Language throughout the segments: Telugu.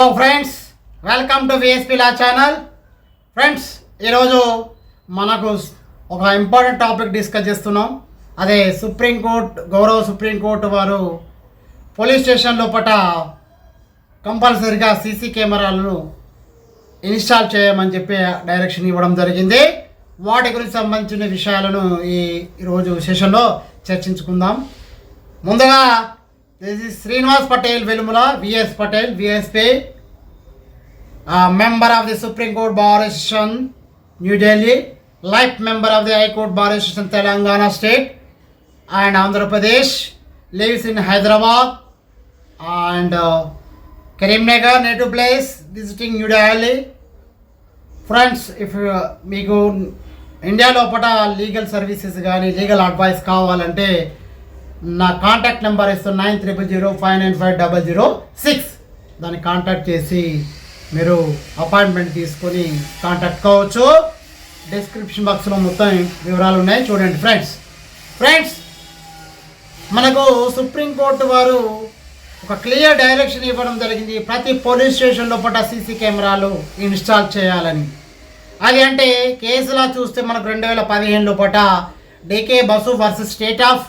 Hello friends welcome to VSP law channel friends ఈరోజు మనకు ఒక ఇంపార్టెంట్ టాపిక్ డిస్కస్ చేస్తున్నాం. అదే సుప్రీంకోర్టు గౌరవ సుప్రీంకోర్టు వారు పోలీస్ స్టేషన్ లోపల కంపల్సరిగా సీసీ కెమెరాలను ఇన్స్టాల్ చేయమని చెప్పి డైరెక్షన్ ఇవ్వడం జరిగింది. వాటి గురించి సంబంధించిన విషయాలను ఈ ఈరోజు సెషన్లో చర్చించుకుందాం. ముందుగా this is Srinivas Patel Velumula VS Patel VSP member of the supreme court bar association New Delhi life member of the high court bar association Telangana state and Andhra Pradesh lives in Hyderabad and Karimnagar native place visiting New Delhi friends if మీకు ఇండియా లోపల లీగల్ సర్వీసెస్ కానీ లీగల్ అడ్వైస్ కావాలంటే నా కాంటాక్ట్ నెంబర్ ఇస్తాను nine triple zero five nine five double zero six దాన్ని కాంటాక్ట్ చేసి మీరు అపాయింట్మెంట్ తీసుకొని కాంటాక్ట్ కావచ్చు. డిస్క్రిప్షన్ బాక్స్లో మొత్తం వివరాలు ఉన్నాయి. చూడండి ఫ్రెండ్స్ ఫ్రెండ్స్ మనకు సుప్రీంకోర్టు వారు ఒక క్లియర్ డైరెక్షన్ ఇవ్వడం జరిగింది. ప్రతి పోలీస్ స్టేషన్ లోపల సీసీ కెమెరాలు ఇన్స్టాల్ చేయాలని. అది అంటే కేసులా చూస్తే మనకు రెండు వేల పదిహేను లోపల D K Basu versus state of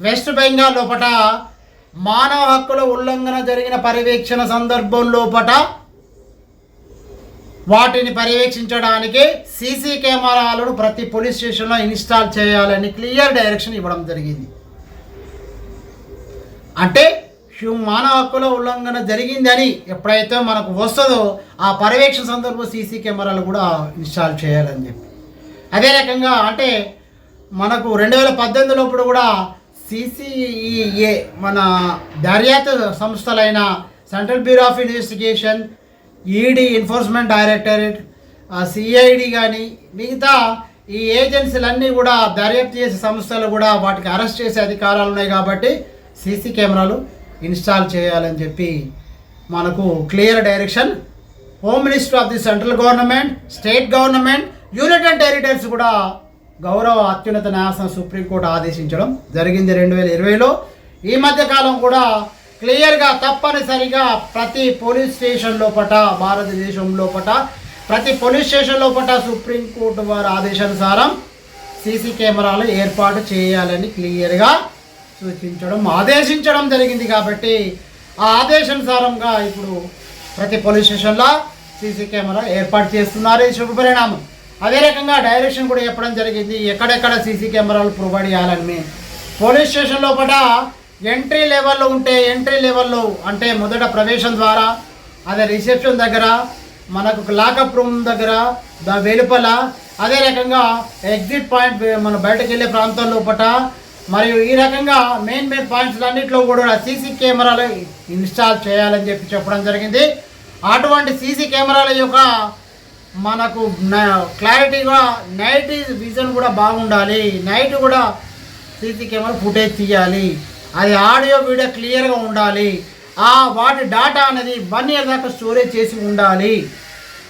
West Bengal లోపట మానవ హక్కుల ఉల్లంఘన జరిగిన పర్యవేక్షణ సందర్భం లోపట వాటిని పర్యవేక్షించడానికి సీసీ కెమెరాలను ప్రతి పోలీస్ స్టేషన్లో ఇన్స్టాల్ చేయాలని క్లియర్ డైరెక్షన్ ఇవ్వడం జరిగింది. అంటే మానవ హక్కుల ఉల్లంఘన జరిగిందని ఎప్పుడైతే మనకు వస్తుందో ఆ పర్యవేక్షణ సందర్భం సీసీ కెమెరాలు కూడా ఇన్స్టాల్ చేయాలని చెప్పి. అదే రకంగా అంటే మనకు రెండు వేల పద్దెనిమిదిలోప్పుడు కూడా సిసిఈఏ మన దర్యాప్తు సంస్థలైన central bureau of investigation ED enforcement directorate CID కానీ మిగతా ఈ ఏజెన్సీలన్నీ కూడా దర్యాప్తు చేసే సంస్థలు కూడా వాటికి అరెస్ట్ చేసే అధికారాలు ఉన్నాయి కాబట్టి సీసీ కెమెరాలు ఇన్స్టాల్ చేయాలని చెప్పి మనకు clear direction. Home minister of the central government state government unit and territories కూడా గౌరవ అత్యున్నత న్యాయస్థానం సుప్రీంకోర్టు ఆదేశించడం జరిగింది రెండు వేల ఇరవైలో. ఈ మధ్యకాలం కూడా క్లియర్గా తప్పనిసరిగా ప్రతి పోలీస్ స్టేషన్ లోపట భారతదేశం లోపట ప్రతి పోలీస్ స్టేషన్ లోపట సుప్రీంకోర్టు వారి ఆదేశానుసారం సీసీ కెమెరాలు ఏర్పాటు చేయాలని క్లియర్గా సూచించడం ఆదేశించడం జరిగింది కాబట్టి ఆ ఆదేశానుసారంగా ఇప్పుడు ప్రతి పోలీస్ స్టేషన్లో సీసీ కెమెరా ఏర్పాటు చేస్తున్నారు. ఇది శుభపరిణామం. అదే రకంగా డైరెక్షన్ కూడా చెప్పడం జరిగింది. ఎక్కడెక్కడ సీసీ కెమెరాలు ప్రొవైడ్ చేయాలని. పోలీస్ స్టేషన్ లోపల ఎంట్రీ లెవెల్లో ఉంటే ఎంట్రీ లెవెల్లో అంటే మొదట ప్రవేశం ద్వారా అదే రిసెప్షన్ దగ్గర మనకు లాకప్ రూమ్ దగ్గర ద వెలుపల అదే రకంగా ఎగ్జిట్ పాయింట్ మన బయటకు వెళ్ళే ప్రాంతం లోపల మరియు ఈ రకంగా మెయిన్ మెయిన్ పాయింట్స్ అన్నింటిలో కూడా సీసీ కెమెరాలు ఇన్స్టాల్ చేయాలని చెప్పి చెప్పడం జరిగింది. అటువంటి సీసీ కెమెరాల యొక్క మనకు క్లారిటీగా నైట్ విజన్ కూడా బాగుండాలి. నైట్ కూడా సీసీ కెమెరా ఫుటేజ్ తీయాలి. అది ఆడియో వీడియో క్లియర్గా ఉండాలి. ఆ వాటి డాటా అనేది వన్ ఇయర్ దాకా స్టోరేజ్ చేసి ఉండాలి.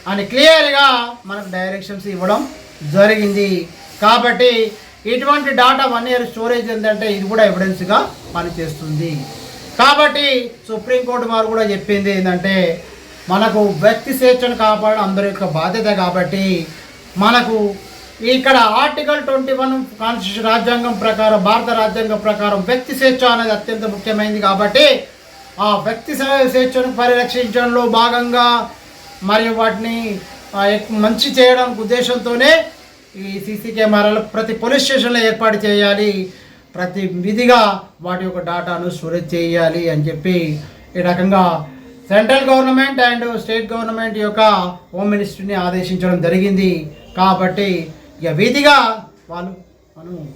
అని క్లియర్గా మనకు డైరెక్షన్స్ ఇవ్వడం జరిగింది. కాబట్టి ఇటువంటి డాటా వన్ ఇయర్ స్టోరేజ్ ఏంటంటే ఇది కూడా ఎవిడెన్స్గా పనిచేస్తుంది. కాబట్టి సుప్రీంకోర్టు వారు కూడా చెప్పింది ఏంటంటే మనకు వ్యక్తి స్వేచ్ఛను కాపాడడం అందరి యొక్క బాధ్యత కాబట్టి మనకు ఇక్కడ ఆర్టికల్ ట్వంటీ వన్ కాన్స్టిట్యూషన్ రాజ్యాంగం ప్రకారం భారత రాజ్యాంగం ప్రకారం వ్యక్తి స్వేచ్ఛ అనేది అత్యంత ముఖ్యమైనది కాబట్టి ఆ వ్యక్తి స్వేచ్ఛను పరిరక్షించడంలో భాగంగా మరియు వాటిని మంచి చేయడానికి ఉద్దేశంతోనే ఈ సీసీ కెమెరాలు ప్రతి పోలీస్ స్టేషన్లో ఏర్పాటు చేయాలి. ప్రతి విధిగా వాటి యొక్క డాటాను స్టోరేజ్ చేయాలి అని చెప్పి ఈ రకంగా central government and state government యొక్క హోమ్ మినిస్ట్రీని ఆదేశించడం జరిగింది. కాబట్టి ఇక వీధిగా వాళ్ళు మనం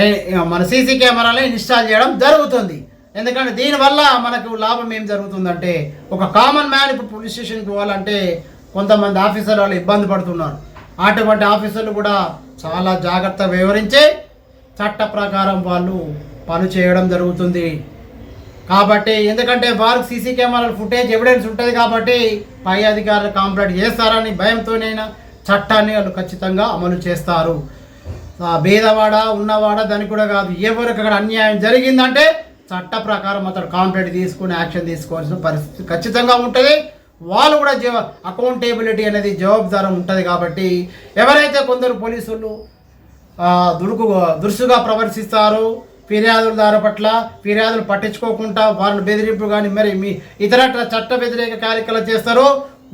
ఏ- మన సీసీ కెమెరాలో ఇన్స్టాల్ చేయడం జరుగుతుంది. ఎందుకంటే దీనివల్ల మనకు లాభం ఏం జరుగుతుందంటే ఒక కామన్ మ్యాన్ ఇప్పుడు పోలీస్ స్టేషన్కి పోవాలంటే కొంతమంది ఆఫీసర్లు వాళ్ళు ఇబ్బంది పడుతున్నారు. అటువంటి ఆఫీసర్లు కూడా చాలా జాగ్రత్త వివరించి చట్ట ప్రకారం వాళ్ళు పని చేయడం జరుగుతుంది. కాబట్టి ఎందుకంటే వారికి సీసీ కెమెరాల ఫుటేజ్ ఎవిడెన్స్ ఉంటుంది కాబట్టి పై అధికారులు కాంప్లైంట్ చేస్తారని భయంతోనైనా చట్టాన్ని వాళ్ళు ఖచ్చితంగా అమలు చేస్తారు. భేదవాడ ఉన్నవాడ దానికి కూడా కాదు ఎవరికి అక్కడ అన్యాయం జరిగిందంటే చట్ట ప్రకారం అతడు కాంప్లైంట్ తీసుకుని యాక్షన్ తీసుకోవాల్సిన పరిస్థితి ఖచ్చితంగా ఉంటుంది. వాళ్ళు కూడా జవ అకౌంటేబిలిటీ అనేది జవాబుదారం ఉంటుంది కాబట్టి ఎవరైతే కొందరు పోలీసులు దుడుకు దురుసుగా ప్రవర్తిస్తారు ఫిర్యాదులదారు పట్ల ఫిర్యాదులు పట్టించుకోకుండా వాళ్ళని బెదిరింపు కానీ మరి మీ ఇతర చట్ట వ్యతిరేక కార్యక్రమాలు చేస్తారో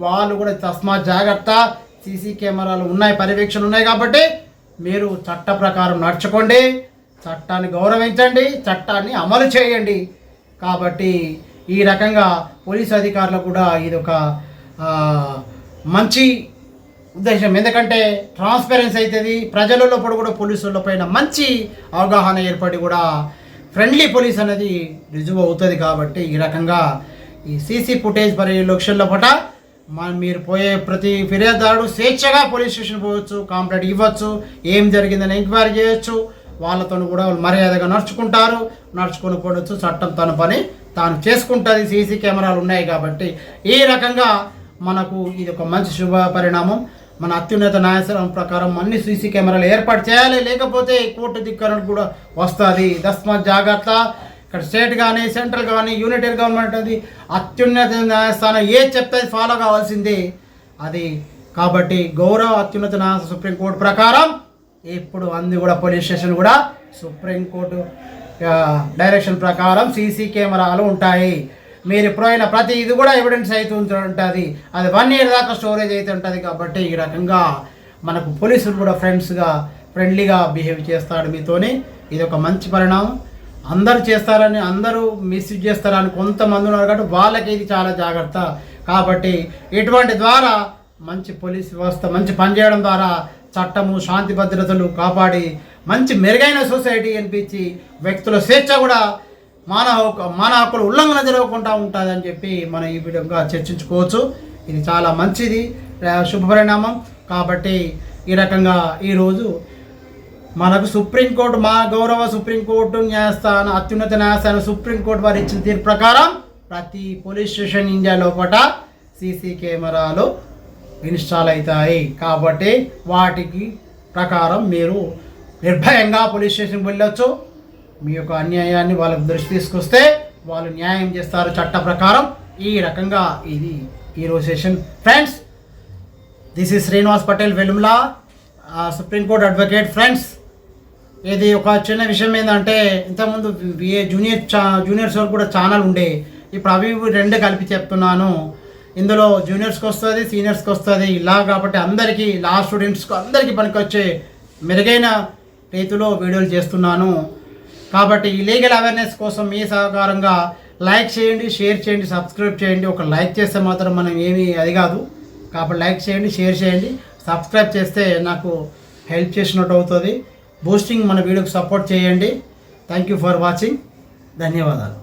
వాళ్ళు కూడా తస్మా జాగ్రత్త. సీసీ కెమెరాలు ఉన్నాయి పర్యవేక్షణ ఉన్నాయి కాబట్టి మీరు చట్ట ప్రకారం నడుచుకోండి చట్టాన్ని గౌరవించండి చట్టాన్ని అమలు చేయండి. కాబట్టి ఈ రకంగా పోలీస్ అధికారులు కూడా ఇది ఒక మంచి ఉద్దేశం. ఎందుకంటే ట్రాన్స్పరెన్సీ అవుతుంది ప్రజలలో కూడా పోలీసుల పైన మంచి అవగాహన ఏర్పడి కూడా ఫ్రెండ్లీ పోలీస్ అనేది రుజువు అవుతుంది కాబట్టి ఈ రకంగా ఈ సీసీ ఫుటేజ్ పరిరక్షణ లోపల మన మీరు పోయే ప్రతి ఫిర్యాదుదారుడు స్వేచ్ఛగా పోలీస్ స్టేషన్ పోవచ్చు కంప్లైంట్ ఇవ్వచ్చు ఏం జరిగిందని ఎంక్వైరీ చేయొచ్చు. వాళ్ళతో కూడా వాళ్ళు మర్యాదగా నడుచుకుంటారు నడుచుకొని పోవచ్చు. చట్టం తన పని తాను చేసుకుంటుంది. సీసీ కెమెరాలు ఉన్నాయి కాబట్టి ఈ రకంగా మనకు ఇది ఒక మంచి శుభ పరిణామం. మన అత్యున్నత న్యాయస్థానం ప్రకారం అన్ని సీసీ కెమెరాలు ఏర్పాటు చేయాలి. లేకపోతే కోర్టు ధిక్కరణ కూడా వస్తుంది. దస్మాత్ జాగ్రత్త. ఇక్కడ స్టేట్ కానీ సెంట్రల్ కానీ యూనిటరీ గవర్నమెంట్ అది అత్యున్నత న్యాయస్థానం ఏ చెప్తే ఫాలో కావాల్సిందే. అది కాబట్టి గౌరవ అత్యున్నత న్యాయ సుప్రీంకోర్టు ప్రకారం ఇప్పుడు అంది కూడా పోలీస్ స్టేషన్ కూడా సుప్రీంకోర్టు డైరెక్షన్ ప్రకారం సీసీ కెమెరాలు ఉంటాయి. మీరు ఎప్పుడైనా ప్రతి ఇది కూడా ఎవిడెన్స్ అయితే ఉంటుంది. అది వన్ ఇయర్ దాకా స్టోరేజ్ అయితే ఉంటుంది కాబట్టి ఈ రకంగా మనకు పోలీసులు కూడా ఫ్రెండ్స్గా ఫ్రెండ్లీగా బిహేవ్ చేస్తాడు మీతోనే. ఇది ఒక మంచి పరిణామం. అందరూ చేస్తారని అందరూ మిస్యూజ్ చేస్తారని కొంతమంది ఉన్నారు కాబట్టి వాళ్ళకి ఇది చాలా జాగ్రత్త. కాబట్టి ఇటువంటి ద్వారా మంచి పోలీస్ వ్యవస్థ మంచి పనిచేయడం ద్వారా చట్టము శాంతి భద్రతలు కాపాడి మంచి మెరుగైన సొసైటీ అనిపించి వ్యక్తుల స్వేచ్ఛ కూడా మానవ హక్కు మానవ హక్కుల ఉల్లంఘన జరగకుండా ఉంటుందని చెప్పి మనం ఈ విధంగా చర్చించుకోవచ్చు. ఇది చాలా మంచిది. శుభపరిణామం శుభ పరిణామం. కాబట్టి ఈ రకంగా ఈరోజు మనకు సుప్రీంకోర్టు మా గౌరవ సుప్రీంకోర్టు న్యాయస్థానం అత్యున్నత న్యాయస్థానం సుప్రీంకోర్టు వారు ఇచ్చిన తీర్పు ప్రకారం ప్రతి పోలీస్ స్టేషన్ ఇండియా లోపల సీసీ కెమెరాలు ఇన్స్టాల్ అవుతాయి. కాబట్టి వాటికి ప్రకారం మీరు నిర్భయంగా పోలీస్ స్టేషన్కి వెళ్ళొచ్చు. మీ యొక్క అన్యాయాన్ని వాళ్ళకు దృష్టి తీసుకొస్తే వాళ్ళు న్యాయం చేస్తారు చట్ట ప్రకారం. ఈ రకంగా ఇది ఈరోజు session friends this is Srinivas Patel Velumla supreme court advocate friends ఇది ఒక చిన్న విషయం ఏంటంటే ఇంతకుముందు ఏ జూనియర్ చా జూనియర్స్ వరకు కూడా ఛానల్ ఉండే. ఇప్పుడు అవి ఇవి రెండు కలిపి చెప్తున్నాను. ఇందులో జూనియర్స్కి వస్తుంది సీనియర్స్కి వస్తుంది. ఇలా కాబట్టి అందరికీ లా స్టూడెంట్స్కి అందరికీ పనికొచ్చే మెరుగైన రీతిలో వీడియోలు చేస్తున్నాను. కాబట్టి ఈ లీగల్ అవేర్నెస్ కోసం మీ సహకారంగా లైక్ చేయండి షేర్ చేయండి సబ్స్క్రైబ్ చేయండి. ఒక లైక్ చేస్తే మాత్రం మనం ఏమీ అది కాదు. కాబట్టి లైక్ చేయండి షేర్ చేయండి. సబ్స్క్రైబ్ చేస్తే నాకు హెల్ప్ చేసినట్టు అవుతుంది. బూస్టింగ్ మన వీడియోకి సపోర్ట్ చేయండి. థ్యాంక్ యూ ఫర్ వాచింగ్ ధన్యవాదాలు.